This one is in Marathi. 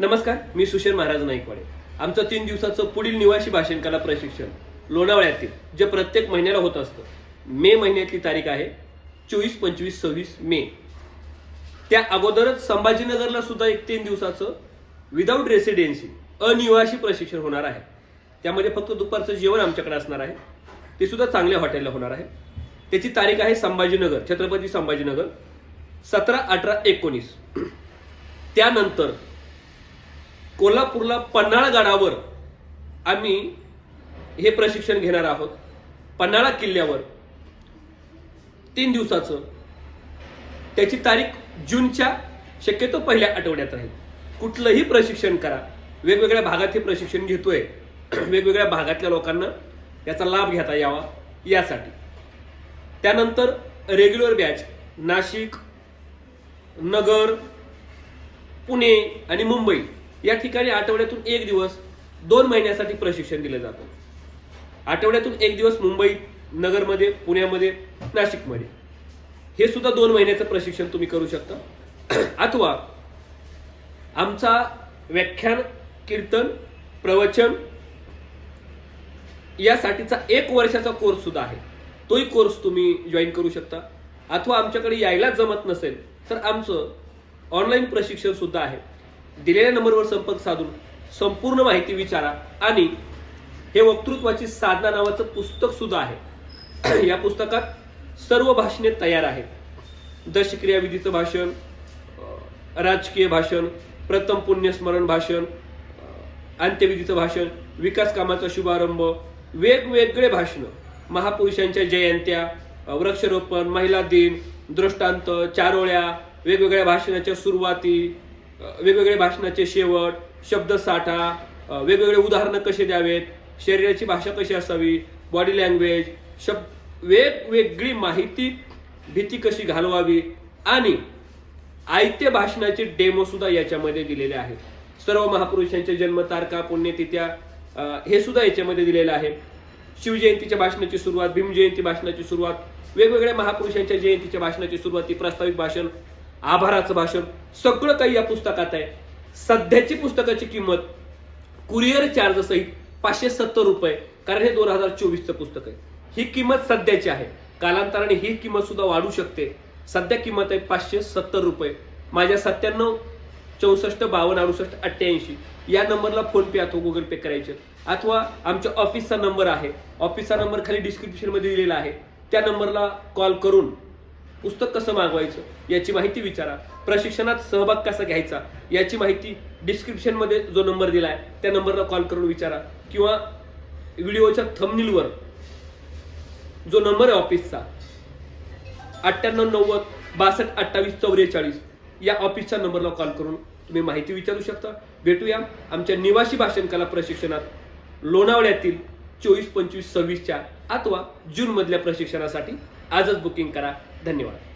नमस्कार मी सुशेर महाराज नाईकवाडे. आमचं तीन दिवसाचं पुढील निवासी भाषण कला प्रशिक्षण लोणावळ्यातील जे प्रत्येक महिन्याला होत असतं. मे महिन्यातली तारीख आहे चोवीस पंचवीस सव्वीस मे. त्या अगोदरच संभाजीनगरला सुद्धा एक तीन दिवसाचं विदाऊट रेसिडेन्सी अनिवासी प्रशिक्षण होणार आहे. त्यामध्ये फक्त दुपारचं जेवण आमच्याकडे असणार आहे. ते सुद्धा चांगल्या हॉटेलला होणार आहे. त्याची तारीख आहे संभाजीनगर छत्रपती संभाजीनगर सतरा अठरा एकोणीस. त्यानंतर कोल्हापूरला पन्हाळा गडावर आम्ही हे प्रशिक्षण घेणार आहोत. पन्हाळा किल्ल्यावर. तीन दिवसाचं. त्याची तारीख जूनच्या शक्यतो पहिल्या आठवड्यात राहील. कुठलंही प्रशिक्षण करा. वेगवेगळ्या भागात हे प्रशिक्षण घेतोय. वेगवेगळ्या भागातल्या लोकांना याचा लाभ घेता यावा यासाठी. त्यानंतर रेग्युलर बॅच नाशिक नगर पुणे आणि मुंबई. या ठिकाणी आठवड्यातून एक दिवस दोन महिन्यासाठी प्रशिक्षण दिलं जातं. आठवड्यातून एक दिवस मुंबई नगरमध्ये पुण्यामध्ये नाशिकमध्ये. हे सुद्धा दोन महिन्याचं प्रशिक्षण तुम्ही करू शकता. अथवा आमचा व्याख्यान कीर्तन प्रवचन यासाठीचा एक वर्षाचा कोर्स सुद्धा आहे. तोही कोर्स तुम्ही जॉईन करू शकता. अथवा आमच्याकडे यायला जमत नसेल तर आमचं ऑनलाईन प्रशिक्षण सुद्धा आहे. दिलेल्या नंबरवर संपर्क साधून संपूर्ण माहिती विचारा आणि हे वक्तृत्वाची साधना नावाचं पुस्तक सुद्धा आहे. या पुस्तकात सर्व भाषणे तयार आहेत. दशक्रियाविधीचं भाषण राजकीय भाषण प्रथम पुण्यस्मरण भाषण अंत्यविधीचं भाषण विकास कामाचा शुभारंभ वेगवेगळे भाषणं महापुरुषांच्या जयंत्या वृक्षरोपण वृक्षारोपण महिला दिन दृष्टांत चारोळ्या वेगवेगळ्या भाषणाच्या सुरुवाती वेगवेगळे भाषणाचे शेवट शब्दसाठा वेगवेगळे उदाहरणं कसे द्यावेत शरीराची भाषा कशी असावी बॉडी लँग्वेज शब्द वेगवेगळी माहिती भीती कशी घालवावी आणि आयत्य भाषणाचे डेमो सुद्धा याच्यामध्ये दिलेले आहेत. सर्व महापुरुषांच्या जन्मतारखा पुण्यतिथ्या हे सुद्धा याच्यामध्ये दिलेलं आहे. शिवजयंतीच्या भाषणाची सुरुवात भीमजयंती भाषणाची सुरुवात वेगवेगळ्या महापुरुषांच्या जयंतीच्या भाषणाची सुरुवात ती प्रस्तावित भाषण आभाराचं भाषण सगळं काही या पुस्तकात आहे. सध्याची पुस्तकाची किंमत कुरिअर चार्ज सहित पाचशे सत्तर रुपये कारण हे दोन हजार चोवीसचं पुस्तक आहे. ही किंमत सध्याची आहे. कालांतराने ही किंमत सुद्धा वाढू शकते. सध्या किंमत आहे पाचशे सत्तर रुपये. माझ्या सत्त्याण्णव चौसष्ट बावन्न अडुसष्ट अठ्ठ्याऐंशी या नंबरला फोन पे अथवा गुगल पे करायचे. अथवा आमच्या ऑफिसचा नंबर आहे. ऑफिसचा नंबर खाली डिस्क्रिप्शनमध्ये दिलेला आहे. त्या नंबरला कॉल करून पुस्तक कसं मागवायचं याची माहिती विचारा. प्रशिक्षणात सहभाग कसा घ्यायचा याची माहिती डिस्क्रिप्शनमध्ये जो नंबर दिलाय त्या नंबरला कॉल करून विचारा. किंवा व्हिडिओच्या थंबनीलवर जो नंबर आहे ऑफिसचा अठ्ठ्याण्णव नव्वद बासष्ट अठ्ठावीस चौवेचाळीस या ऑफिसच्या नंबरला कॉल करून तुम्ही माहिती विचारू शकता. भेटूया आमच्या निवासी भाषण कला प्रशिक्षणात लोणावळ्यातील चोवीस पंचवीस सव्वीसच्या अथवा जून मधल्या प्रशिक्षणासाठी आजच बुकिंग करा. धन्यवाद.